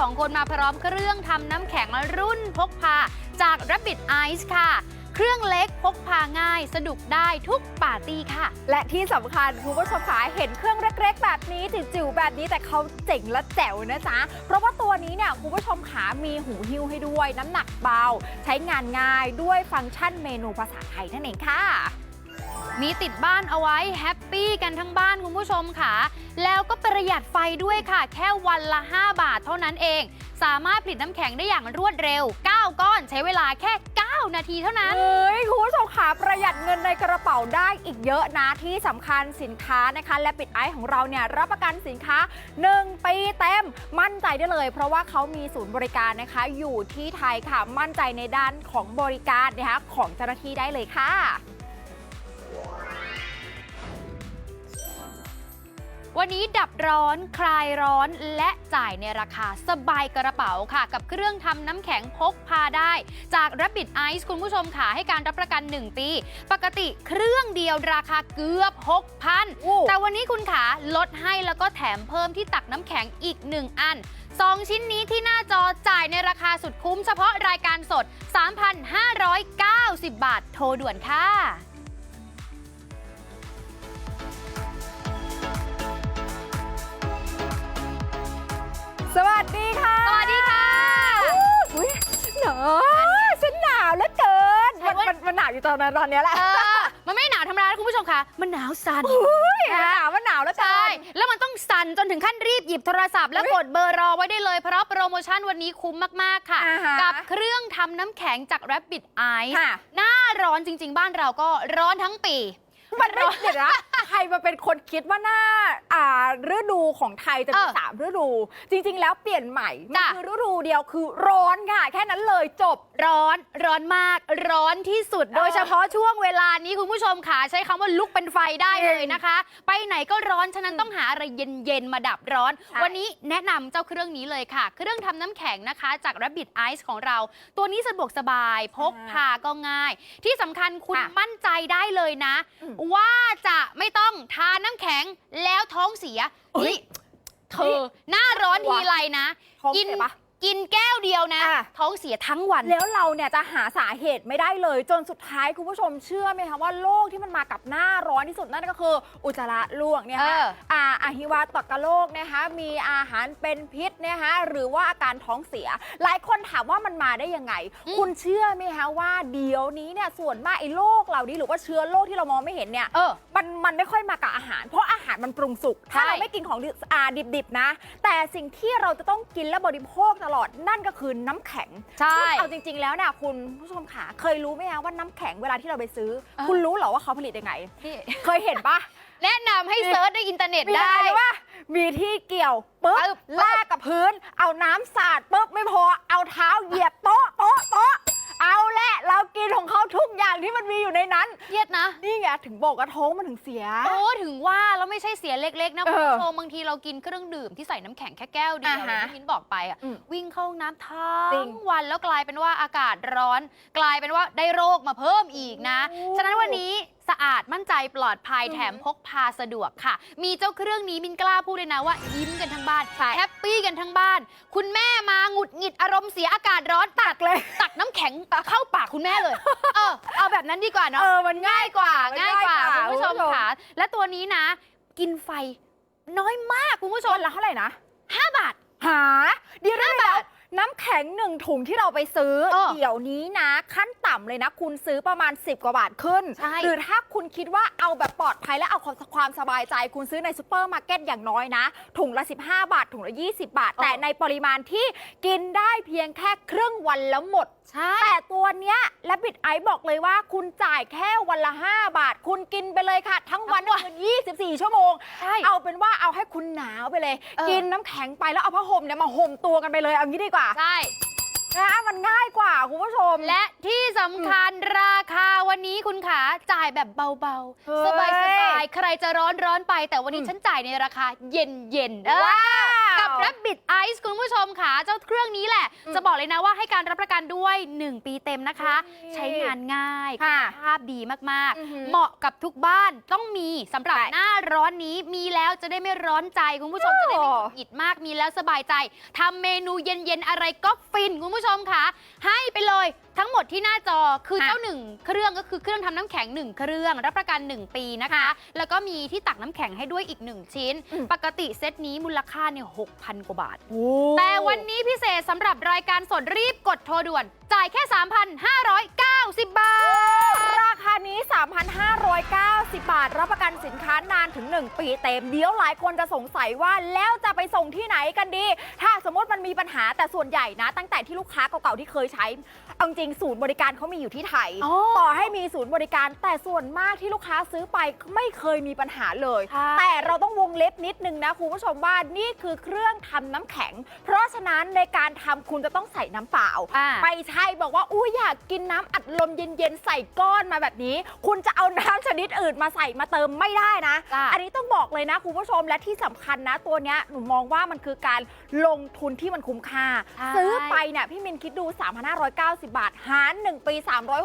สองคนมาพร้อมเครื่องทำน้ำแข็งรุ่นพกพาจาก Rabbit Ice ค่ะเครื่องเล็กพกพาง่ายสะดวกได้ทุกปาร์ตี้ค่ะ และที่สำคัญคุณผู้ชมขาเห็นเครื่องเล็กๆ แบบนี้จิ๋วๆแบบนี้แต่เขาเจ๋งและแจ๋วนะจ๊ะ เพราะว่าตัวนี้เนี่ยคุณผู้ชมขามีหูหิ้วให้ด้วย น้ำหนักเบา ใช้งานง่ายด้วยฟังก์ชันเมนูภาษาไทยนั่นเองค่ะ มีติดบ้านเอาไว้แฮปปี้กันทั้งบ้านคุณผู้ชมค่ะ แล้วก็ประหยัดไฟด้วยค่ะ แค่วันละ 5 บาทเท่านั้นเอง สามารถผลิตน้ำแข็งได้อย่างรวดเร็ว 9 ก้อนใช้เวลาแค่ 9 นาทีเท่านั้นเอ้ยคุณผู้ชมขาประหยัดเงินในกระเป๋าได้อีกเยอะนะที่สำคัญสินค้านะคะ และปิดไอซ์ของเราเนี่ยรับประกันสินค้า 1 ปีเต็มมั่นใจได้เลย เพราะว่าเขามีศูนย์บริการนะคะ อยู่ที่ไทยค่ะมั่นใจในด้านของบริการนะคะของเจ้าหน้าที่ได้เลยค่ะ วันนี้ดับร้อนคลายร้อนและจ่ายในราคาสบายกระเป๋าค่ะ กับเครื่องทำน้ำแข็งพกพาได้ จาก Rabbit Ice คุณผู้ชมค่ะให้การรับประกัน 1 ปี ปกติเครื่องเดียวราคาเกือบ 6,000 แต่วันนี้คุณขาลดให้แล้วก็แถมเพิ่มที่ตักน้ำแข็งอีก 1 อัน 2 ชิ้นนี้ที่หน้าจอจ่ายในราคาสุดคุ้มเฉพาะรายการสด 3,590 บาทโทรด่วนค่ะ สวัสดีค่ะสวัสดีค่ะอุ๊ยหนาวฉันหนาวเหลือเกินใช่มันว่ามันมันหนาวอยู่ตอนนั้นตอนเนี้ยแหละเออมันไม่หนาวธรรมดานะคุณผู้ชมค่ะ มันหนาวสั่น อุ๊ยมันหนาวมันหนาวแล้วใช่กันแล้วมันต้องสั่นจนถึงขั้นรีบหยิบโทรศัพท์ แล้วอุ๊ยกดเบอร์รอไว้ได้เลย เพราะโปรโมชั่นวันนี้คุ้มมาก ๆ ค่ะ อ่าฮะกับเครื่องทำน้ำแข็งจาก Rabbit Ice ค่ะหน้าร้อนจริง ๆ บ้านเราก็ร้อนทั้งปี มันไม่เดี๋ยวนะใครมาเป็นคนคิดว่าหน้าอ่าฤดูของไทยจะมีเออสามฤดู จริง ๆ แล้วเปลี่ยนใหม่ มันจ้ะ คือฤดูเดียวคือร้อนค่ะ แค่นั้นเลยจบ ร้อนร้อนมาก ร้อนที่สุด โดยเฉพาะช่วงเวลานี้คุณผู้ชมค่ะใช้คำว่าลุกเป็นไฟได้เลยนะคะ ไปไหนก็ร้อนฉะนั้นต้องหาอะไรเย็นๆมาดับร้อน ใช่ วันนี้แนะนำเจ้าเครื่องนี้เลยค่ะ เครื่องทำน้ำแข็งนะคะ จาก Rabbit Ice ของเรา ตัวนี้สะดวกสบาย พกพาก็ง่าย ที่สำคัญคุณค่ะมั่นใจได้เลยนะอืมว่าจะไม่ต้องทานน้ำแข็งแล้วท้องเสียเฮ้ยเฮ้ยเธอหน้าร้อนทีไรนะ ท้องกิเสียปะ กินแก้วเดียวนะ อะ ท้องเสียทั้งวัน แล้วเราเนี่ยจะหาสาเหตุไม่ได้เลย จนสุดท้ายคุณผู้ชมเชื่อไหมคะว่าโรคที่มันมากับหน้าร้อนที่สุดนั่นก็คือ อุจจาระร่วงเนี่ยเอค่ะออ่าอหิวาตกโรคนะคะ มีอาหารเป็นพิษนะคะหรือว่าอาการท้องเสีย หลายคนถามว่ามันมาได้ยังไง อืม คุณเชื่อไหมคะว่าเดี๋ยวนี้เนี่ยส่วนมากไอ้โรคเหล่านี้หรือว่าเชื้อโรคที่เรามองไม่เห็นเนี่ย เออ มันมันไม่ค่อยมากับอาหาร เพราะอาหารมันปรุงสุก ถ้าใช่เราไม่กินของดิบอ่าดิบๆนะ แต่สิ่งที่เราจะต้องกินและบริโภคตลอดนั่นก็คือน้ำแข็งใช่ซึ่งเอาจริง ๆ แล้วเนี่ยคุณผู้ชมขาเคยรู้ไหมคะว่าน้ำแข็งเวลาที่เราไปซื้อ เออ คุณรู้เหรอว่าเขาผลิตยังไง นี่เคยเห็นปะ แนะนำให้เซิร์ชในอินเทอร์เน็ตมีได้อะไรว่ามีที่เกี่ยวปุ๊บปึ๊บ ลากกับพื้น เอาน้ำสาดปุ๊บไม่พอเอาเท้าเหยียบโต๊ะโต๊ะโต๊ะ เอาแหละเรากินของเขาทุกอย่างที่มันมีอยู่ในนั้น เครียดนะ นี่ไงถึงบอกกระท้องมันถึงเสีย โอ้ถึงว่าแล้วไม่ใช่เสียเล็กๆนะเอคุณอผู้ชมบางทีเรากินเครื่องดื่มที่ใส่น้ำแข็งแค่แก้วเดียวอ่าอย่าฮะงที่มิ้นบอกไปอะอืมวิ่งเข้าห้องน้ำทั้จริงงวันแล้วกลายเป็นว่าอากาศร้อน กลายเป็นว่าได้โรคมาเพิ่มอีกนะ โอ้ ฉะนั้นวันนี้สะอาดมั่นใจปลอดภัยอืมแถมพกพาสะดวกค่ะ มีเจ้าเครื่องนี้มินกล้าพูดเลยนะว่ายิ้มกันทั้งบ้านใช่แฮปปี้กันทั้งบ้าน คุณแม่มาหงุดหงิดอารมณ์เสียอากาศร้อนตักเลย ตักน้ำแข็งเข้าปากคุณแม่เลย เออเอาแบบนั้นดีกว่าเนาะเออมันง่ายกว่า ง่ายกว่าง่ายกว่าคุณผู้ชมคุณผู้ชมค่ะและตัวนี้นะ กินไฟน้อยมากคุณผู้ชมวันละเท่าไหร่นะ 5 บาท หาเดี๋ยวนะแล้ว น้ำแข็งหนึ่งถุงที่เราไปซื้อเออเดี๋ยวนี้นะ ขั้นต่ำเลยนะ คุณซื้อประมาณ 10 กว่าบาทขึ้น ใช่ หรือถ้าคุณคิดว่าเอาแบบปลอดภัยและเอาความความสบายใจ คุณซื้อในซูเปอร์มาร์เก็ตอย่างน้อยนะ ถุงละ 15 บาท ถุงละ 20 บาท แต่ในปริมาณที่กินได้เพียงแค่ครึ่งวันแล้วหมด ใช่ แต่ตัวเนี้ยและบิดไอบอกเลยว่าคุณจ่ายแค่วันละ 5 บาท คุณกินไปเลยค่ะ ทั้งวันทั้งวันคือ24 ชั่วโมง ใช่ เอาเป็นว่าเอาให้คุณหนาวไปเลย เออ กินน้ำแข็งไปแล้วเอาผ้าห่มเนี่ยมาห่มตัวกันไปเลยเอางี้ดีกว่าใช่นะมันง่ายกว่าคุณผู้ชม และที่สำคัญราคาวันนี้คุณขาจ่ายแบบเบาเฮ้ๆยสบายสบายๆ ใครจะร้อนร้อนไป แต่วันนี้อืมฉันจ่ายในราคาเย็นเย็นๆเออว้าวกับ Rabbit Ice คุณผู้ชมค่ะเจ้า เครื่องนี้แหละอืมจะบอกเลยนะว่าให้การรับประกันด้วย 1 ปีเต็มนะคะเฮ้ยใช้งานง่ายคุค่ะณภาพดีมากอือหือๆเหมาะกับทุกบ้านต้องมีสำหรับใช่หน้าร้อนนี้มีแล้วจะได้ไม่ร้อนใจคุณผู้ชมจะได้ไม่หงุดหงิดมากมีแล้วสบายใจทำเมนูเย็นๆอะไรก็ฟินคุณผู้ชมค่ะ ให้ไปเลยทั้งหมดที่หน้าจอคือค่ะเจ้าหนึ่งเครื่องก็คือเครื่องทำน้ำแข็งหนึ่งเครื่อง รับประกัน 1 ปีนะคะค่ะแล้วก็มีที่ตักน้ำแข็งให้ด้วยอีก 1 ชิ้นอืมปกติเซตนี้มูลค่าเนี่ย6,000กว่าบาทโอ้แต่วันนี้พิเศษสำหรับรายการสดรีบกดโทรด่วน จ่ายแค่ 3,590 บาท ราคานี้ 3,590 บาท รับประกันสินค้านานถึง 1 ปีเต็ม เดี๋ยวหลายคนจะสงสัยว่าแล้วจะไปส่งที่ไหนกันดี ถ้าสมมติมันมีปัญหาแต่ส่วนใหญ่นะ ตั้งแต่ที่ลูกค้าเก่าๆที่เคยใช้เอาจริงศูนย์บริการเขามีอยู่ที่ไทย อ๋อต่อให้มีศูนย์บริการแต่ส่วนมากที่ลูกค้าซื้อไปไม่เคยมีปัญหาเลยใช่แต่เราต้องวงเล็บนิดนึงนะคุณผู้ชมว่านี่คือเครื่องทำน้ำแข็ง เพราะฉะนั้นในการทำคุณจะต้องใส่น้ำเปล่า อ่าไม่ใช่บอกว่าอุ้ยอยากกินน้ำอัดลมเย็นๆ ใส่ก้อนมาแบบนี้ คุณจะเอาน้ำชนิดอื่นมาใส่มาเติมไม่ได้นะ จ้ะ อันนี้ต้องบอกเลยนะคุณผู้ชมและที่สำคัญนะ ตัวเนี้ยหนูมองว่ามันคือการลงทุนที่มันคุ้มค่า ใช่ ซื้อไปเนี่ยพี่มินคิดดู 3,590 บาท หาร 1 ปี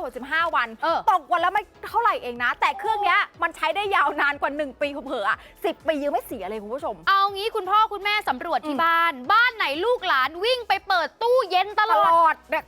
365 วัน เออ ตกวันละไม่เท่าไหร่เองนะ แต่เครื่องเนี้ยมันใช้ได้ยาวนานกว่า 1 ปีเผลอๆอะ10 ปียังไม่เสียเลยคุณผู้ชม เอางี้คุณพ่อคุณแม่สำรวจอืที่มบ้าน บ้านไหนลูกหลานวิ่วิ่งไปเปิดตู้เย็นตลอดอดเนี่ย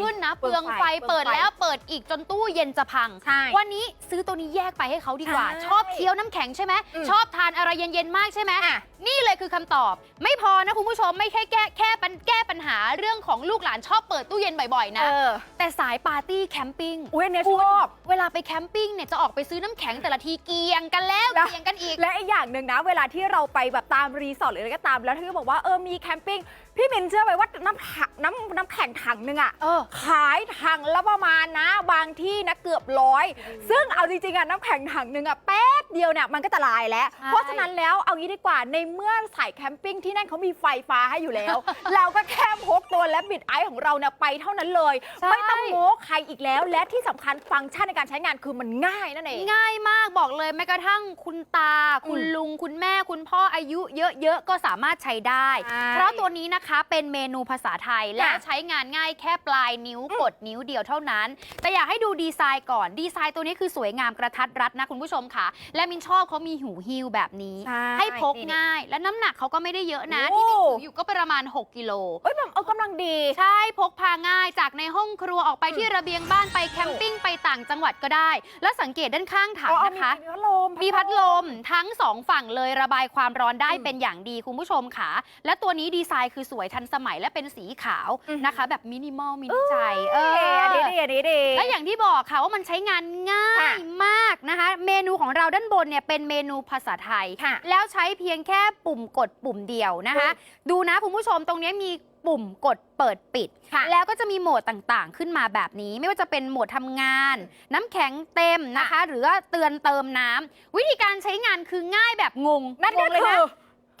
ขึ้นนะเปเปลืลือองงไฟไฟเปลืองไฟเปิดแล้วเปิดอีกจนตู้เย็นจะพังใช่วันนี้ซื้อตัวนี้แยกไปให้เขาดีกว่าใช่ชอบเคี้ยวน้ำแข็งใช่ไหมอืมชอบทานอะไรเย็นๆมากใช่ไหมอะนี่เลยคือคำตอบ ไม่พอนะคุณผู้ชมไม่แค่แก้แค่ปัญแก้ปัญหาเรื่องของลูกหลานชอบเปิดตู้เย็นบ่อยๆนะเออแต่สายปาร์ตี้แคมปิ้งอุ้ยอันเนี่ยชคุณอบเวลาไปแคมปิ้งเนี่ยจะออกไปซื้อน้ำแข็งแต่ละทีเกียงกันแล้วแล้วเกียงกันอีกและอีกอย่างหนึ่งนะ เวลาที่เราไปแบบตามรีสอร์ทหรืออะไรก็ตามแล้วที่บอกว่าเออมีแคมปิ้ง พี่มินเชื่อไหมว่าน้ำถังน้ำน้ำแข็งถังหนึ่งอะเออ ขายถังละประมาณนะบางที่นะเกือบร้อย ซึ่งเอาจริงๆอะน้ำแข็งถังหนึ่งอะแป๊บเดียวเนี่ยมันก็จะลายแล้ว ใช่ เพราะฉะนั้นแล้วเอางี้ดีกว่าในเมื่อสายแคมปิ้งที่นั่นเขามีไฟฟ้าให้อยู่แล้ว เราก็แค่พกตัวและบิดไอของเราเนี่ยไปเท่านั้นเลยใช่ไม่ต้องโม้ใครอีกแล้ว และที่สำคัญฟังก์ชันในการใช้งานคือมันง่ายนั่นเอง ง่ายมากบอกเลยแม้กระทั่งคุณตา คุณอืมลุง คุณแม่คุณพ่ออายุเยอะๆ ก็สามารถใช้ได้ ใช่ เพราะตัวนี้นะคะเป็นเมนูภาษาไทย และค่ะใช้งานง่ายแค่ปลายนิ้วกดนิ้วเดียวเท่านั้น แต่อยากให้ดูดีไซน์ก่อน ดีไซน์ตัวนี้คือสวยงามกระทัดรัดนะคุณผู้ชมค่ะ และมินชอบเขามีหูฮิวแบบนี้ ใช่ให้พกนี่ง่าย และน้ำหนักเขาก็ไม่ได้เยอะนะ โอ้ ที่มินถืออยู่ก็ประมาณ 6กิโล เอ้ยแบบเออกำลังดี ใช่พกพาง่ายจากในห้องครัวออกไปที่ระเบียงบ้านไปแคมปิ้งไปต่างจังหวัดก็ได้ แล้วสังเกตด้านข้างถังอ๋อนะคะมีพัดลม มีพัดลมทั้งสองฝั่งเลยระบายความร้อนได้อืม เป็นอย่างดีคุณผู้ชมค่ะ และตัวนี้ดีไซน์คือสวยทันสมัยและเป็นสีขาวอือหือนะคะ แบบมินิมอลมินิใจเอเอออันนี้อดีอันนี้ดีและอย่างที่บอกค่ะว่ามันใช้งานง่ายค่ะมากนะคะ เมนูของเราด้านบนเนี่ยเป็นเมนูภาษาไทยค่ะแล้วใช้เพียงแค่ปุ่มกดปุ่มเดียวนะคะ ดูนะคุณผู้ชมตรงนี้มีปุ่มกดเปิดปิดค่ะแล้วก็จะมีโหมดต่างๆ ขึ้นมาแบบนี้ ไม่ว่าจะเป็นโหมดทำงาน น้ำแข็งเต็มนะคะ หรือว่าเตือนเติมน้ำวิธีการใช้งานคือง่ายแบบงงนั่นก็งงเลยคืนะอ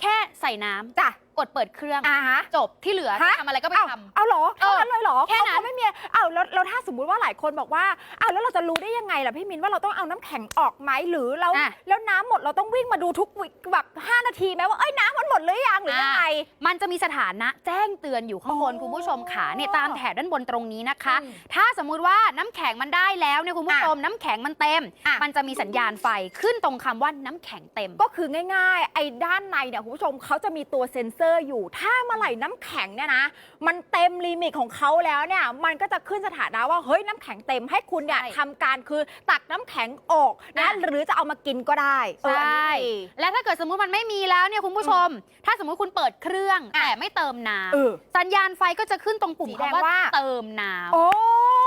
แค่ใส่น้ำจ้ะ กดเปิดเครื่อง อ่าฮะ จบที่เหลือฮะทำอะไรก็ไปเอ้าทำ เอาเหรอเออเท่านั้นเลยเหรอแค่นั้น เขาไม่มีเอ้าแล้วแล้วถ้าสมมุติว่าหลายคนบอกว่าอ้าวแล้วเราจะรู้ได้ยังไงล่ะพี่มินว่าเราต้องเอาน้ำแข็งออกไหมหรือเรา อะ แล้วน้ำหมดเราต้องวิ่งมาดูทุกวิแบบ5นาทีไหมว่าเอ้ยน้ำมันหมดหรือยังหรือยังไง มันจะมีสถานะแจ้งเตือนอยู่ข้างบนอ๋อคุณผู้ชมขาเนี่ยตามแถบด้านบนตรงนี้นะคะ อืมถ้าสมมุติว่าน้ำแข็งมันได้แล้วเนี่ยคุณผู้ชมน้ำแข็งมันเต็ม อะ มันจะมีสัญญาณไฟขึ้นตรงคำว่าน้ำแข็งเต็ม ก็คือง่ายๆ ไอ้ด้านในเนี่ยคุณผู้ชมเขาจะมีตัวเซ็นเซอร์อยู่ ถ้าเมื่อไหร่น้ำแข็งเนี่ยนะ มันเต็มลิมิตของเขาแล้วเนี่ย มันก็จะขึ้นสถานะว่าเฮ้ยน้ำแข็งเต็มให้คุณเนี่ยใช่ทำการคือตักน้ำแข็งออกนะอะ หรือจะเอามากินก็ได้เอออันนี้ใช่ดี และถ้าเกิดสมมุติมันไม่มีแล้วเนี่ยคุณผู้ชม ถ้าสมมุติคุณเปิดเครื่องอะแต่ไม่เติมน้เออำสัญญาณไฟก็จะขึ้นตรงปุ่มสีแดงคำว่า ว่า เติมน้ำโอ้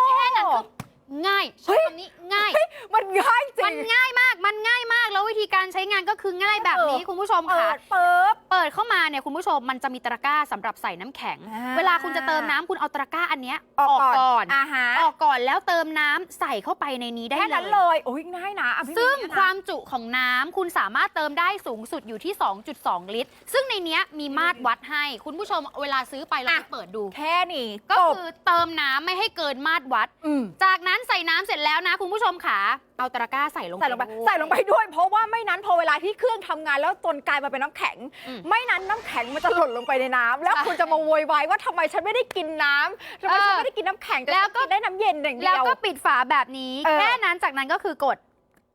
แค่นั้นก็ ง่ายเฮ้ใช้ยคำนี้ง่าย มันง่ายจริมันง ง่ายมาก มันง่ายมาก แล้ววิธีการใช้งานก็คือง่ายแบบนี้เออ คุณผู้ชมเปิค่ะดเปิบเปิดเข้ามาเนี่ยคุณผู้ชมมันจะมีตะกร้าสำหรับใส่น้ำแข็ง อ่า เวลาคุณจะเติมน้ำคุณเอาตะกร้าอันเนี้ยออกก่อนก่อนอาฮะออกก่อนแล้วเติมน้ำใส่เข้าไปในนี้ได้แค่เลนั้นยเลยโอ้ยง่ายนะอะพี่ซึ่งมิ้นความจุของน้ำคุณสามารถเติมได้สูงสุดอยู่ที่ 2.2 ลิตร ซึ่งในเนี้ยมีมาตรวัดให้ คุณผู้ชมเวลาซื้อไปเราไปเปิดดู แค่นี้ก็จบคือเติมน้ำไม่ให้เกินมาตรวัด อืม จากนั้นใส่น้ำเสร็จแล้วนะคุณผู้ผู้ชมขาเอาตะกร้าใส่ลงใส่ลงไปด้วย ใส่ลงไปด้วย เพราะว่าไม่นั้นพอเวลาที่เครื่องทำงานแล้วจนกลายมาเป็นน้ำแข็ง อืมไม่นั้นน้ำแข็งมันจะหล่นลงไปในน้ำแล้วใช่คุณจะมาโวยวายว่าทำไมฉันไม่ได้กินน้ำทำไมฉันเออไม่ได้กินน้ำแข็งแต่แล้วฉันก็กินได้น้ำเย็นอย่างเดีแล้วยว ก็ปิดฝาแบบนี้ เออ แค่นั้นจากนั้นก็คือกด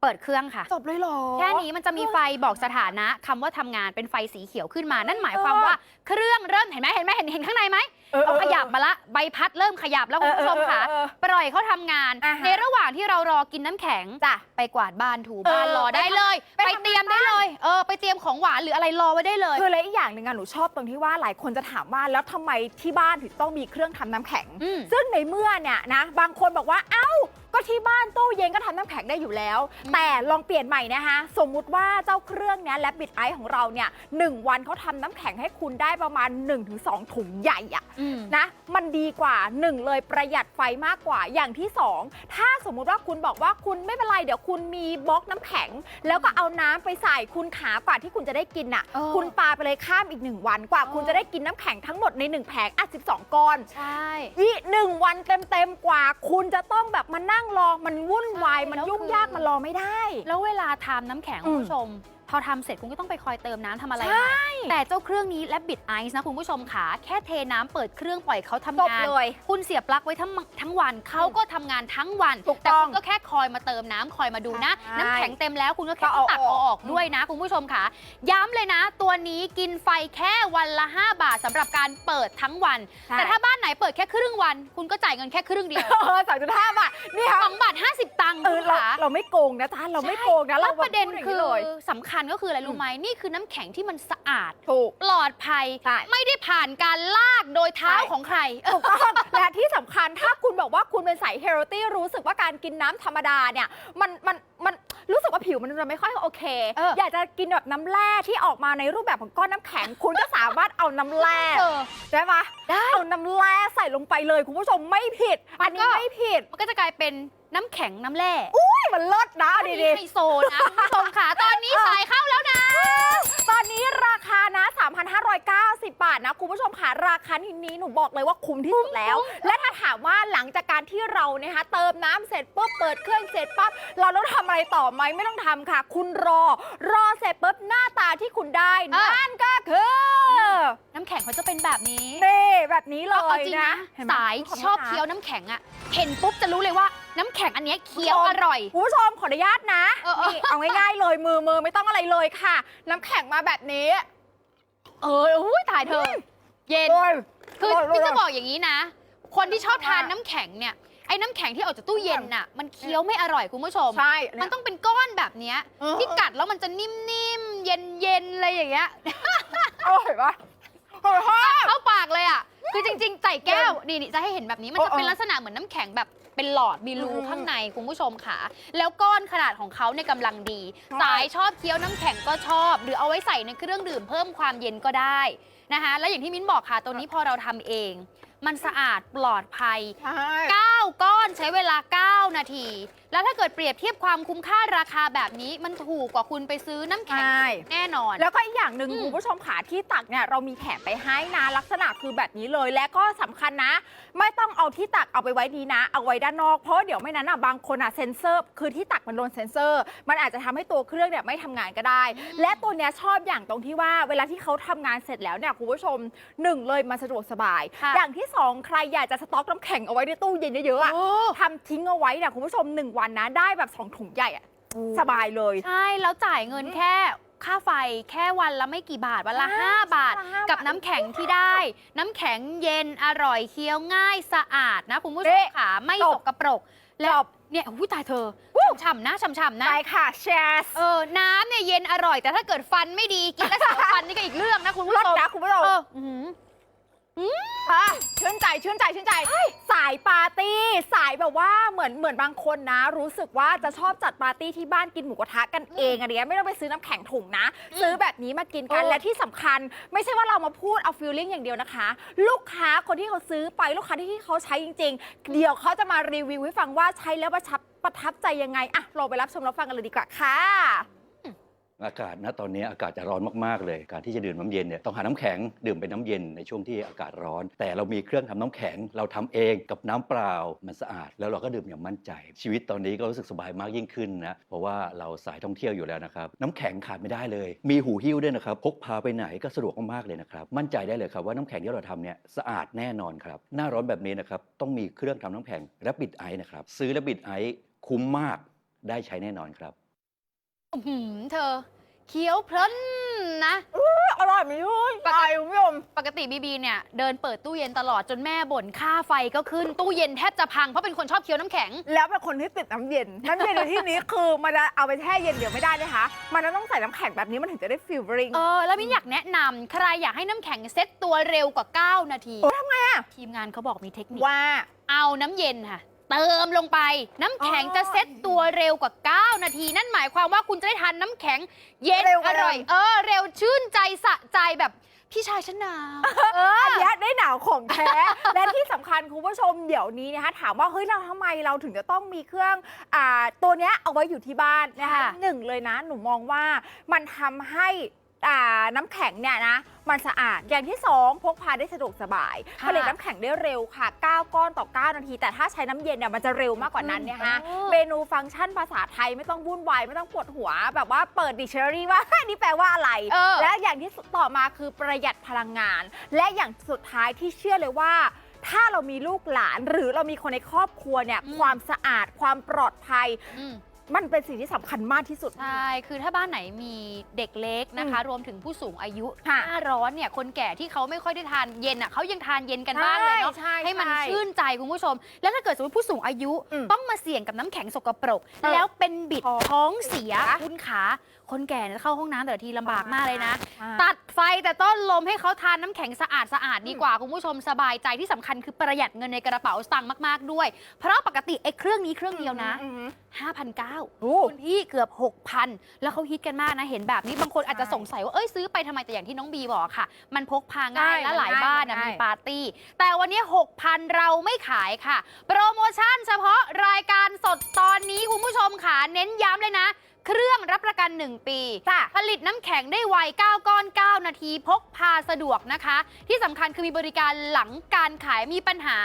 เปิดเครื่องค่ะ จบเลยเหรอ แค่นี้มันจะมีไฟบอกสถานะคำว่าทำงานเป็นไฟสีเขียวขึ้นมา นั่นหมายความเออว่าเครื่องเริ่มเห็นไหมเห็นไหมเห็นเห็นข้างในไหม เออเขาขยับมาละใบพัดเริ่มขยับแล้วคุณผู้ชมค่ะเออเออเออปล่อยเขาทำงานอ่าฮะในระหว่างที่เรารอกินน้ำแข็งจ้ะไปกวาดบ้านถูบ้านเออรอได้เลย ไปไปทำเตรียมได้เลยเออไปเตรียมของหวานหรืออะไรรอไว้ได้เลยคือและอีกอย่างหนึ่งอะหนูชอบตรงที่ว่าหลายคนจะถามว่าแล้วทำไมที่บ้านถึงต้องมีเครื่องทำน้ำแข็งอืมซึ่งในเมื่อเนี่ยนะบางคนบอกว่าเอ้าก็ที่บ้านตู้เย็นก็ทำน้ำแข็งได้อยู่แล้วอืมแต่ลองเปลี่ยนใหม่นะคะ สมมุติว่าเจ้าเครื่องเนี้ยและบิดไอของเราเนี่ยหนึ่งวันเขาทำน้ำแข็งให้คุณได้ประมาณ 1-2 ถุงใหญ่อะอืมนะ มันดีกว่า1เลยประหยัดไฟมากกว่าอย่างที่2ถ้าสมมุติว่าคุณบอกว่าคุณไม่เป็นไรเดี๋ยวคุณมีบล็อกน้ำแข็ง แล้วก็เอาน้ำไปใส่คุณขากว่าที่คุณจะได้กินน่ะเออคุณปาไปเลยข้ามอีก1วันกว่าเออคุณจะได้กินน้ำแข็งทั้งหมดใน1แผงอะ12ก้อนใช่ยี่หนึ่งวันเต็มๆกว่า คุณจะต้องแบบมานั่งรอมันวุ่นวายใช่มันแล้วยุ่งคือยากมันรอไม่ได้ แล้วเวลาทำน้ำแข็งอืมคุณผู้ชม พอทำเสร็จคุณก็ต้องไปคอยเติมน้ำทำอะไรใช่แต่เจ้าเครื่องนี้และบิดไอซ์นะคุณผู้ชมขาแค่เทน้ำเปิดเครื่องปล่อยเขาทำจบงาน เลย คุณเสียบปลั๊กไว้ทั้งทั้งวันเขาก็ทำงานทั้งวัน ถูกแต่ต้อคุงณก็แค่คอยมาเติมน้ำคอยมาดูนะ ใช่น้ำแข็งเต็มแล้วคุณก็แค่ก็เอาตักออกเอาออกด้วยนะ คุณผู้ชมค่ะ ย้ำเลยนะ ตัวนี้กินไฟแค่วันละ 5 บาทสำหรับการเปิดทั้งวันใช่แต่ถ้าบ้านไหนเปิดแค่ครึ่งวัน คุณก็จ่ายเงินแค่ครึ่งเดียวเออสามจุดห้าบาทนี่ค่ะสองบาทห้าสิบตังค์เอคุอณเราขาเราไม่โกงนะจ๊ะเราไม่โกงนะแล้เราวประเด็นแบบคืพูอย่างเลย สำคัญก็คืออะไรรู้ไหมนี่คือน้ำแข็งที่มันสะอาด ถูก ปลอดภัย ใช่ ไม่ได้ผ่านการลากโดยเท้าใช่ ของใคร ถูกต้องและที่สำคัญถ้าคุณบอกว่าคุณเป็นสายเฮลตี้รู้สึกว่าการกินน้ำธรรมดาเนี่ยมันมัน มันรู้สึกว่าผิวมันจะไม่ค่อยโอเค เอออ อยากจะกินแบบน้ำแร่ที่ออกมาในรูปแบบของก้อนน้ำแข็ง คุณก็สามารถเอาน้ำแร่ เออ ได้ปะได้เอาน้ำแร่ใส่ลงไปเลย คุณผู้ชมไม่ผิด อันนี้มันก็ ไม่ผิดมันก็จะกลายเป็นน้ำแข็งน้ำแร่อุ้ยมันเลิศนะเอาดีไฮโซนะคุณผู้ชมค่ะตอนนี้สายเข้าแล้วนะ ๆ ตอนนี้ราคานะ 3,590 บาทนะ คุณผู้ชมค่ะราคานี้นี้หนูบอกเลยว่าคุ้มที่สุดแล้ว และถ้าถามว่าหลังจากการที่เราเนี่ยคะเติมน้ำเสร็จปุ๊บเปิดเครื่องเสร็จปั๊บเราต้องทำอะไรต่อไหมไม่ต้องทำค่ะ คุณรอ รอเสร็จปุ๊บหน้าตาที่คุณได้เออนั่นก็คือน้ำแข็งเขาจะเป็นแบบนี้นี่แบบนี้เลเอาเอายจริงนะ นะเห็นไหมสายขณชอบนะเคี้ยวน้ำแข็งอะเห็นปุ๊บจะรู้เลยว่าน้ำแข็งอันเนี้ยเคี้ยวอร่อย คุณผู้ชมขออนุญาตนะเออเออ นี่เอาง่ายๆเลยมือมือไม่ต้องอะไรเลยค่ะ น้ำแข็งมาแบบนี้เอออุ้ยตายเธอ เย็น โอ้ย คือโอ้ยพี่โอ้ยจะบอกอย่างนี้นะ คนที่ชอบทานว่าน้ำแข็งเนี่ยไอ้น้ำแข็งที่ออกจากตู้เย็นน่ะ มันเคี้ยวไม่อร่อยคุณผู้ชม ใช่มันต้องเป็นก้อนแบบเนี้ยเออ ที่กัดแล้วมันจะนิ่มๆ เย็นๆอะไรอย่างเงี้ยโอ้ยปะโอ้ยพ่อเข้าปากเลยอะ คือจริงๆ ใส่แก้ว นี่นี่จะให้เห็นแบบนี้ มันจะเออเป็นเออลักษณะเหมือนน้ำแข็งแบบเป็นหลอด มีรูอืมข้างในคุณผู้ชมค่ะ แล้วก้อนขนาดของเขาเนี่ยกำลังดี ใช่ สายชอบเคี้ยวน้ำแข็งก็ชอบ หรือเอาไว้ใส่ในเครื่องดื่มเพิ่มความเย็นก็ได้นะคะ แล้วอย่างที่มิ้นบอกค่ะ ตัวนี้พอเราทำเอง มันสะอาดปลอดภัย ใช่ 9 ก้อนใช้เวลา 9 นาที แล้วถ้าเกิดเปรียบเทียบความคุ้มค่าราคาแบบนี้มันถูกกว่าคุณไปซื้อน้ำแข็งใช่ แน่นอน แล้วก็อีกอย่างหนึ่งอืมคุณผู้ชมขาที่ตักเนี่ยเรามีแถมไปให้นะลักษณะคือแบบนี้เลยและก็สำคัญนะ ไม่ต้องเอาที่ตักเอาไปไว้ดีนะ เอาไว้ด้านนอกเพราะเดี๋ยวไม่นั้นอะบางคนอะเซนเซอร์ คือที่ตักมันโดนเซนเซอร์ มันอาจจะทำให้ตัวเครื่องเนี่ยไม่ทำงานก็ได้ และตัวเนี้ยชอบอย่างตรงที่ว่าเวลาที่เขาทำงานเสร็จแล้วเนี่ยคุณผู้ชมหนึ่งเลยมันสะดวกสบาย ค่ะ อย่างที่สองใครอยากจะสต็อกน้ำแข็งเอาไว้ในตู้เย็นเยอะๆอะ โอ้ ทำทิ้งเอาไว้เนี่ยคุณผู้ชมหนึ่งวันนะ ได้แบบสองถุงใหญ่อะสบายเลย ใช่ แล้วจ่ายเงินแค่ค่าไฟแค่วันละไม่กี่บาท วันละใช่5บาทวันละห้ากับบาทน้ำแข็งที่ได้ น้ำแข็งเย็นอร่อยเคี้ยวง่ายสะอาดนะ คุณผู้ชเอ๊ะมค่ะไม่จสบกปรก แล้จวบเนี่ยอุ้ยตายเธอฉ่ำๆนะฉ่ำๆนะไปค่ะแชร์เออน้ำเนี่ยเย็นอร่อย แต่ถ้าเกิดฟันไม่ดีกินแล้วเสียวฟันนี่ก็อีกเรื่องนะคุณผู้รชถมนะคุณผู้ชมเอออื้อหืออะชื่นใจชื่นใจชื่นใจ สายปาร์ตี้ สายแบบว่าเหมือนเหมือนบางคนนะ รู้สึกว่าจะชอบจัดปาร์ตี้ที่บ้านกินหมูกระทะกันเองอะไรเงี้ยไม่ต้องไปซื้อน้ำแข็งถุงนะอืมซื้อแบบนี้มากินกัน เออ และที่สำคัญ ไม่ใช่ว่าเรามาพูดเอาฟิลลิ่งอย่างเดียวนะคะ ลูกค้าคนที่เขาซื้อไปลูกค้าที่เขาใช้จริง ๆ เดี๋ยวเขาจะมารีวิวให้ฟังว่าใช้แล้วประทับประทับใจยังไงอะเราไปรับชมรับฟังกันเลยดีกว่าค่ะ อากาศณตอนนี้อากาศจะร้อนมากๆเลย การที่จะดื่มน้ำเย็นเนี่ยต้องหาน้ำแข็งดื่มเป็นน้ำเย็นในช่วงที่อากาศร้อน แต่เรามีเครื่องทำน้ำแข็ง เราทำเองกับน้ำเปล่ามันสะอาด แล้วเราก็ดื่มอย่างมั่นใจ ชีวิตตอนนี้ก็รู้สึกสบายมากยิ่งขึ้นนะเพราะว่าเราสายท่องเที่ยวอยู่แล้วนะครับน้ำแข็งขาดไม่ได้เลย มีหูหิ้วด้วยนะครับพกพาไปไหนก็สะดวกมากๆเลยนะครับมั่นใจได้เลยครับว่าน้ำแข็งที่เราทำเนี่ยสะอาดแน่นอนครับหน้าร้อนแบบนี้นะครับต้องมีเครื่องทำน้ำแข็งและบิดไอนะครับซื้อและบิดไอคุ้มมากได้ใช้แน่นอนครับ อื้อหือเธอเคี้ยวเพลินนะ อร่อยไหมยุ้ยปกติตายคุณผู้ชมปกติบีบีเนี่ยเดินเปิดตู้เย็นตลอดจนแม่บ่นค่าไฟก็ขึ้นตู้เย็นแทบจะพังเพราะเป็นคนชอบเคี้ยวน้ำแข็ง แล้วเป็นคนที่ติดน้ำเย็น น้ำเย็นในที่นี้คือมันจะเอาไปแช่เย็นเดี๋ยวไม่ได้นะคะ มันจะต้องใส่น้ำแข็งแบบนี้มันถึงจะได้ฟิลลิ่งเออ แล้วมินอยากแนะนำใครอยากให้น้ำแข็งเซ็ตตัวเร็วกว่า 9 นาทีโอ้ทำไงอะทีมงานเขาบอกมีเทคนิค ว่า เอาน้ำเย็นค่ะ เติมลงไป น้ำแข็งอ๋อจะเซ็ตตัวเร็วกว่า 9 นาที นั่นหมายความว่าคุณจะได้ทานน้ำแข็ง เย็น เร็วกอว่าเดิม ร่อย เออ เร็วชื่นใจสะใจแบบพี่ชายฉันหนาว เออ อันเนี้ยได้หนาวของแท้ และที่สำคัญคุณผู้ชมเดี๋ยวนี้นะคะถามว่าเฮ้ยเราทำไมเราถึงจะต้องมีเครื่องอ่าตัวเนี้ยเอาไว้อยู่ที่บ้านนะคะค่ะหนึ่งเลยนะ หนูมองว่ามันทำให้ อ่าน้ำแข็งเนี่ยนะมันสะอาดอย่างที่สองพกพาได้สะดวกสบายค่ะผลิตน้ำแข็งได้เร็วค่ะ 9 ก้อนต่อ 9 นาที แต่ถ้าใช้น้ำเย็นเนี่ยมันจะเร็วมากกว่านั้นนะคะโอ้เมนูฟังก์ชันภาษาไทยไม่ต้องวุ่นวายไม่ต้องปวดหัว แบบว่าเปิดดิกชันนารีว่า นี่แปลว่าอะไร เออ และอย่างที่สุดต่อมาคือประหยัดพลังงาน และอย่างสุดท้ายที่เชื่อเลยว่า ถ้าเรามีลูกหลานหรือเรามีคนในครอบครัวเนี่ยอืม ความสะอาดความปลอดภัย อืม มันเป็นสิ่งที่สำคัญมากที่สุด ใช่ คือถ้าบ้านไหนมีเด็กเล็กนะคะ รวมถึงผู้สูงอายุค่ะหน้าร้อนเนี่ย คนแก่ที่เขาไม่ค่อยได้ทานเย็นอะเขายังทานเย็นกันบ้างเลยเนาะ ใช่ให้มันช่ชื่นใจคุณผู้ชม แล้วถ้าเกิดสมมติผู้สูงอายุอืมต้องมาเสี่ยงกับน้ำแข็งสกปรก เออแล้วเป็นบิดท้องท้องเสียเสียคุณขา คนแก่เนี่ยเข้าห้องน้ำแต่ละทีลำบากมากเลยนะใช่ตัดไฟแต่ต้นลมให้เขาทานน้ำแข็งสะอาดสะอาดดีกว่า คุณผู้ชมสบายใจที่สำคัญคือประหยัดเงินในกระเป๋าสตางค์มาก ๆ ด้วย เพราะปกติไอ้เครื่องนี้เครื่องเดียวนะ อือหือ 5,900โอ้ คุณพี่เกือบ 6,000 แล้วเขาฮิตกันมากนะ เห็นแบบนี้บางคนอาจจะใช่สงสัยว่า เอ้ยซื้อไปทำไมแต่อย่างที่น้องบีบอกค่ะ มันพกพาง่ายใช่และหลายมันง่ายบ้านน่ะมันง่ายมีปาร์ตี้ แต่วันนี้ 6,000 เราไม่ขายค่ะ โปรโมชั่นเฉพาะรายการสดตอนนี้คุณผู้ชมค่ะ เน้นย้ำเลยนะ เครื่องรับประกัน 1 ปีจ้ะผลิตน้ำแข็งได้ไว 9 ก้อน 9 นาที พกพาสะดวกนะคะ ที่สำคัญคือมีบริการหลังการขายมีปัญหา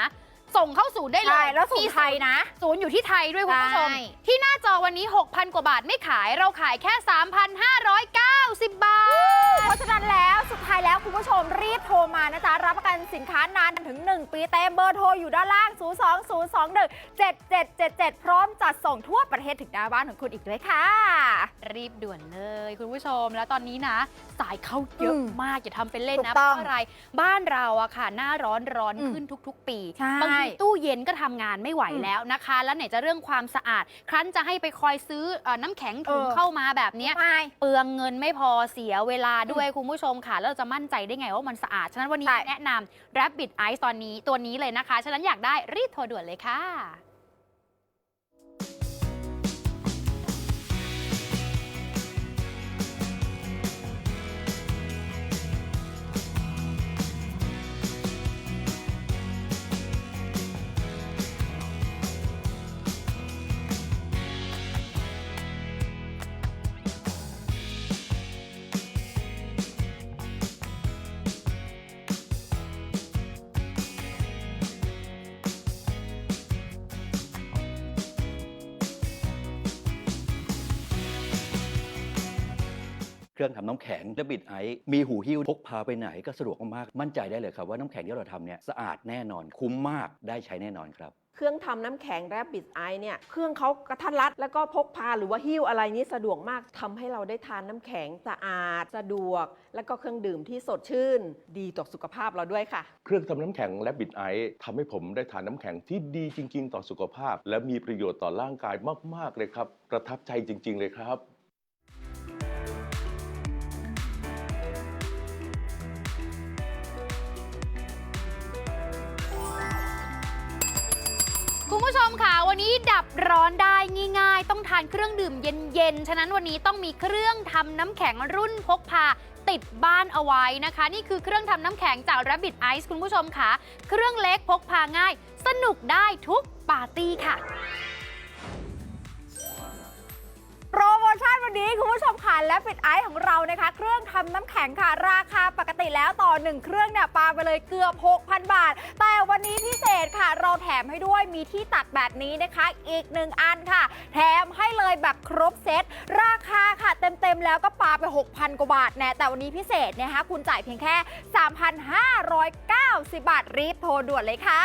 ส่งเข้าศูนย์ได้เลใช่ยแล้วสูงมีไทยนะศูนย์อยู่ที่ไทยด้วยคุณผู้ชม ใช่ ที่หน้าจอวันนี้ 6,000 กว่าบาทไม่ขายเราขายแค่ 3,590 บาท เพราะฉะนั้นแล้วสุดท้ายแล้วคุณผู้ชมรีบโทรมานะจ๊ะ รับประกันสินค้านานถึง 1 ปีเต็มเบอร์โทรอยู่ด้านล่าง 0 2 0 2 1 7 7 7 7 พร้อมจัดส่งทั่วประเทศถึงหน้าบ้านของคุณอีกด้วยค่ะ รีบด่วนเลยคุณผู้ชมแล้วตอนนี้นะ สายเข้าเยอะอืมมากอย่าทำเป็นเล่นนะถูกต้องเพราะอะไร บ้านเราอะค่ะ หน้าร้อนร้อนอืมขึ้นทุก ๆ ปี ใช่บางทีตู้เย็นก็ทำงานไม่ไหวอืมแล้วนะคะ แล้วไหนจะเรื่องความสะอาด ครั้นจะให้ไปคอยซื้อเอ่อน้ำแข็งถุงเออเข้ามาแบบเนี้ยไม่เปลืองเงินไม่พอเสียเวลาด้วยคุณผู้ชมค่ะ แล้วเราจะมั่นใจได้ไงว่ามันสะอาด ฉะนั้นวันนี้ใช่แนะนำ Rabbit Ice ตอนนี้ตัวนี้เลยนะคะ ฉะนั้นอยากได้รีบโทรด่วนเลยค่ะ เครื่องทำน้ำแข็งและบิดไอซ์มีหูหิ้วพกพาไปไหนก็สะดวกมากๆมั่นใจได้เลยครับว่าน้ำแข็งที่เราทำเนี่ยสะอาดแน่นอนคุ้มมากได้ใช้แน่นอนครับเครื่องทำน้ำแข็งแรบบิ t ไอเนี่ยเครื่องเขากระทัดรัด แล้วก็พกพาหรือว่าหิ้วอะไรนี้สะดวกมากทำให้เราได้ทานน้ำแข็งสะอาด สะดวก แล้วก็เครื่องดื่มที่สดชื่น ดีต่อสุขภาพเราด้วยค่ะ เครื่องทำน้ำแข็งและบิดไอซ์ทำให้ผมได้ทานน้ำแข็งที่ดีจริง ๆ ต่อสุขภาพ และมีประโยชน์ต่อร่างกายมาก ๆเลยครับ ประทับใจจริง ๆ เลยครับ ผู้ชมค่ะ วันนี้ดับร้อนได้ง่ายๆ ต้องทานเครื่องดื่มเย็นๆ ฉะนั้นวันนี้ต้องมีเครื่องทำน้ำแข็งรุ่นพกพาติดบ้านเอาไว้นะคะ นี่คือเครื่องทำน้ำแข็งจาก Rabbit Ice คุณผู้ชมค่ะ เครื่องเล็กพกพาง่าย สนุกได้ทุกปาร์ตี้ค่ะ ชั่นวันวันนี้คุณผู้ชมค่ะและปิดไอซ์ของเรานะคะ เครื่องทำน้ำแข็งค่ะ ราคาปกติแล้วต่อ 1 เครื่องเนี่ยปาไปเลยเกือบ 6,000 บาท แต่วันนี้พิเศษค่ะ เราแถมให้ด้วยมีที่ตักแบบนี้นะคะ อีกหนึ่งอันค่ะ แถมให้เลยแบบครบเซตราคาค่ะ เต็มๆแล้วก็ปาไป 6,000 กว่าบาทแน่แต่วันนี้พิเศษนะคะคุณจ่ายเพียงแค่ 3,590 บาทรีบโทรด่วนเลยค่ะ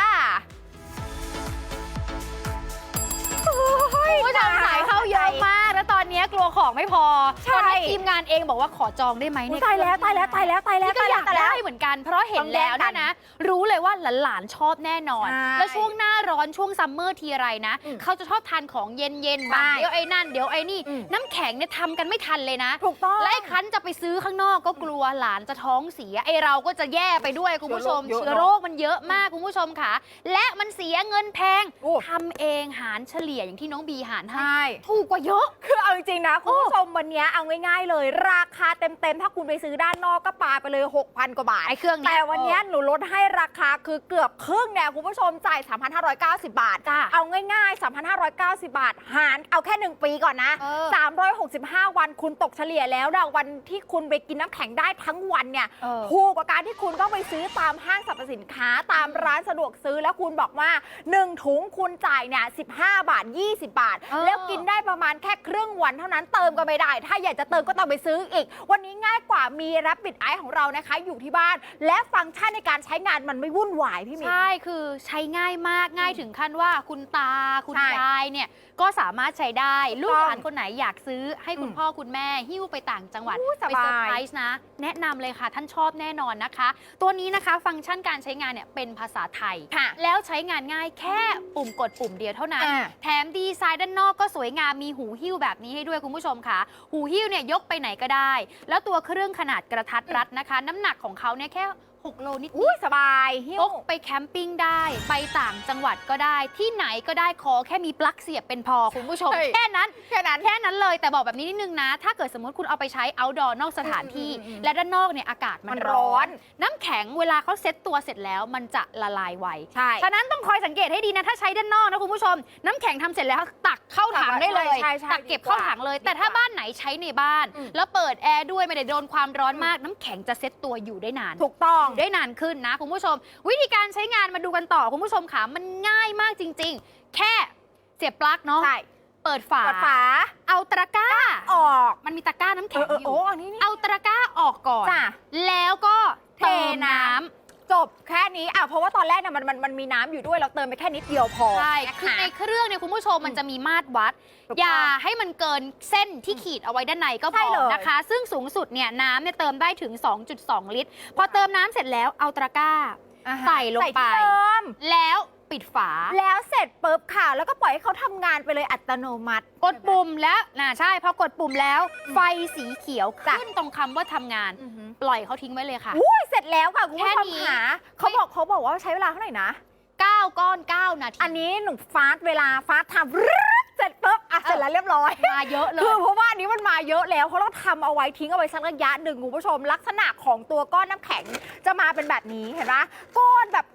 ผู้ชมสายเข้าเยอะมาก แล้วตอน นี้กลัวของไม่พอใช่ ตอนนี้ทีมงานเองบอกว่าขอจองได้ไหมอุ๊ยเนี่ยตายแล้วตายแล้วตายแล้วตายแล้วนี่ก็อยากตายแล้ว ได้เหมือนกันเพราะเห็นแล้วเนี่ยนะ รู้เลยว่าหลานๆชอบแน่นอน ใช่แล้วช่วงหน้าร้อนช่วงซัมเมอร์ทีไรนะ อืมเขาจะชอบทานของเย็นๆใช่บ้างเดี๋ยวไอ้นั่นเดี๋ยวไอ้นี่ อืม น้ำแข็งเนี่ยทำกันไม่ทันเลยนะ ถูกต้อง และไอ้คันจะไปซื้อข้างนอกก็กลัวหลานจะท้องเสียไอเราก็จะแย่ไปด้วยคุณผู้ชมเชื้เชื้ออโรโรคคมันเยอะมากคุณผู้ชมค่ะ และมันเสียเงินแพงโอ้ ทำเองหารเฉลี่ยอย่างที่น้องบีหารให้ ใช่ ถูกกว่าเยอะ คือเอาจริงๆนะคุณผู้ชมวันนี้เอาง่ายๆเลย ราคาเต็มๆ ถ้าคุณไปซื้อด้านนอกก็ปาไปเลย 6,000 กว่าบาทไอ้เครื่องเนี้ยแต่วันนี้หนูลดให้ราคาคือเกือบครึ่งเนี่ยคุณผู้ชมจ่าย 3,590 บาทจ้าเอาง่ายๆ 3,590 บาท หารเอาแค่ 1 ปีก่อนนะเออ365 วันคุณตกเฉลี่ยแล้วนะวันที่คุณไปกินน้ำแข็งได้ทั้งวันเนี่ยเออถูกกว่าการที่คุณต้องไปซื้อตามห้างสรรพสินค้าตามร้านสะดวกซื้อแล้วคุณบอกว่า 1 ถุงคุณจ่ายเนี่ย15 บาท 20 บาทเออแล้วกินได้ประมาณแค่ครึ่งวันเท่านั้นเติมก็ไม่ได้ ถ้าอยากจะเติมก็ต้องไปซื้ออีก วันนี้ง่ายกว่ามีรับปิดไอของเรานะคะ อยู่ที่บ้าน และฟังก์ชันในการใช้งานมันไม่วุ่นวายพี่มิ้นใช่คือใช้ง่ายมากง่ายถึงขั้นว่าคุณตาคุณใช่ยายเนี่ยก็สามารถใช้ได้ลูกต้องหลานคนไหนอยากซื้อให้คุณอืมพ่อคุณแม่หิ้วไปต่างจังหวัด อู้สไปบาย เซอร์ไพรส์นะ แนะนำเลยค่ะท่านชอบแน่นอนนะคะ ตัวนี้นะคะฟังก์ชันการใช้งานเนี่ยเป็นภาษาไทย ค่ะ แล้วใช้งานง่ายแค่ปุ่มกดปุ่มเดียวเท่านั้น อ่า แถมดีไซน์ด้านนอกก็สวยงามมีหูหิ้วแบบนี้ให้ด้วยคุณผู้ชมค่ะ หูหิ้วเนี่ยยกไปไหนก็ได้ แล้วตัวเครื่องขนาดกระทัดรัดนะคะ น้ำหนักของเขาเนี่ยแค่ 6 โลนิดๆอุ้ยสบายหิ้พวกไปแคมปิ้งได้ ไปต่างจังหวัดก็ได้ ที่ไหนก็ได้ขอแค่มีปลั๊กเสียบเป็นพอคุณผู้ชม เฮ้ย แค่นั้น แค่นั้น แค่นั้นเลยแต่บอกแบบนี้นิดนึงนะ ถ้าเกิดสมมติคุณเอาไปใช้ outdoor นอกสถานที่ อืมอืมอืม และด้านนอกเนี่ยอากาศมันมันร้ร้ออน น น้ำแข็งเวลาเขาเซ็ตตัวเสร็จแล้วมันจะละลายไว ใช่ ฉะนั้นต้องคอยสังเกตให้ดีนะ ถ้าใช้ด้านนอกนะคุณผู้ชม น้ำแข็งทำเสร็จแล้วตักเข้าถังได้เลยใช่ใช่ตักเก็บเข้าถังเลยแต่ถ้าบ้านไหนใช้ในบ้าน อืม แล้วเปิดแอร์ด้วยไม่ได้โดนความร้อนมาก น้ำแข็งจะเซ็ตตัวอยู่ได้นาน ถูกต้องได้นานขึ้นนะคุณผู้ชม วิธีการใช้งานมาดูกันต่อคุณผู้ชมค่ะมันง่ายมากจริง ๆ แค่เสียบปลั๊กเนาะใช่เปิดฝา เปิดฝา เอาตะกร้าออก มันมีตะกร้าน้ำเอแข็งอเอออโอ้ยู่อันนี้นี่เอาตะกร้าออกก่อนจ้ะแล้วก็เทเติมน้ำน้ำ จบแค่นี้อะเพราะว่าตอนแรกเนี่ยมันมันมันมีน้ำอยู่ด้วยเราเติมไปแค่นิดเดียวพอใช่นะคือคะในเครื่องเนี่ยคุณผู้ชมมันจะมีมาตรวัด ถูกต้องอย่าให้มันเกินเส้นที่ขีดเอาไว้ด้านในก็พใช่อเลย นะคะ ซึ่งสูงสุดเนี่ยน้ำเนี่ยเติมได้ถึง 2.2 ลิตร พอเติมน้ำเสร็จแล้วเอาตะกร้า อ่าฮะใส่ลงไป ที่เดิมแล้วปิดฝา แล้วเสร็จปุ๊บค่ะ แล้วก็ปล่อยให้เขาทำงานไปเลยอัตโนมัติกดปุ่มแล้วน่ะใช่พอกดปุ่มแล้ว ไฟสีเขียวขึ้นตรงคำว่าทำงานปล่อยเขาทิ้งไว้เลยค่ะ อุ้ยเสร็จแล้วค่ะคุณผู้แค่ชมนี้ ค่ะเขาบอกเขาบอกว่าใช้เวลาเท่าไหร่นะ 9 ก้อน 9 นาทีอันนี้หนูฟาสต์เวลาฟาสต์ทำเสร็จปุ๊บอะ เสร็จแล้วเรียบร้อยมาเยอะเลคือยเพราะว่าอันนี้มันมาเยอะแล้วเขาต้องทำเอาไว้ทิ้งเอาไว้สักระยะหนึ่งคุณผู้ชม ลักษณะของตัวก้อนน้ำแข็งจะมาเป็นแบบนี้เห็นไหมก้อนแบบ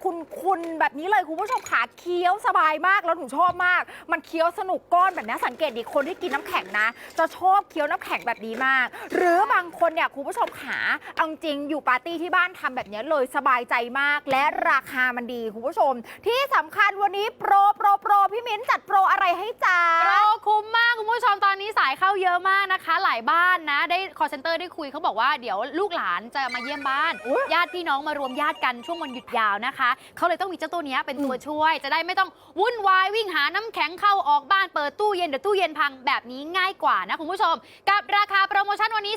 คุณๆแบบนี้เลยคุณผู้ชมขาเคี้ยวสบายมากแล้วหนูชอบมาก มันเคี้ยวสนุกก้อนแบบนี้สังเกตดิคนที่กินน้ำแข็งนะ จะชอบเคี้ยวน้ำแข็งแบบนี้มาก หรือบางคนเนี่ยคุณผู้ชมขาเอาจริงอยู่ปาร์ตี้ที่บ้านทำแบบนี้เลยสบายใจมาก และราคามันดีคุณผู้ชม ที่สำคัญวันนี้โปรโปรโปรพี่มิ้นจัดโปรอะไรให้จ้าโปรคุ้มมากคุณผู้ชมตอนนี้สายเข้าเยอะมากนะคะ หลายบ้านนะ ได้คอเซนเตอร์ได้คุยเขาบอกว่าเดี๋ยวลูกหลานจะมาเยี่ยมบ้าน ญาติพี่น้องมารวมญาติกันช่วงวันหยุดยาวนะคะ เขาเลยต้องมีเจ้าตัวนี้เป็นตัวช่วย จะได้ไม่ต้องวุ่นวายวิ่งหาน้ำแข็งเข้าออกบ้านเปิดตู้เย็นเดี๋ยวตู้เย็นพังแบบนี้ง่ายกว่านะคุณผู้ชม กับราคาโปรโมชั่นวันนี้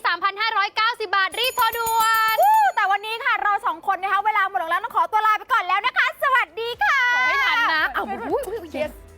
3,590 บาทรีบโทรด่วนแต่วันนี้ค่ะเราสองคนนะคะเวลาหมดลงแล้วต้องขอตัวลาไปก่อนแล้วนะคะ สวัสดีค่ะไม่ยทันนะอ้าวเฮ้ยร์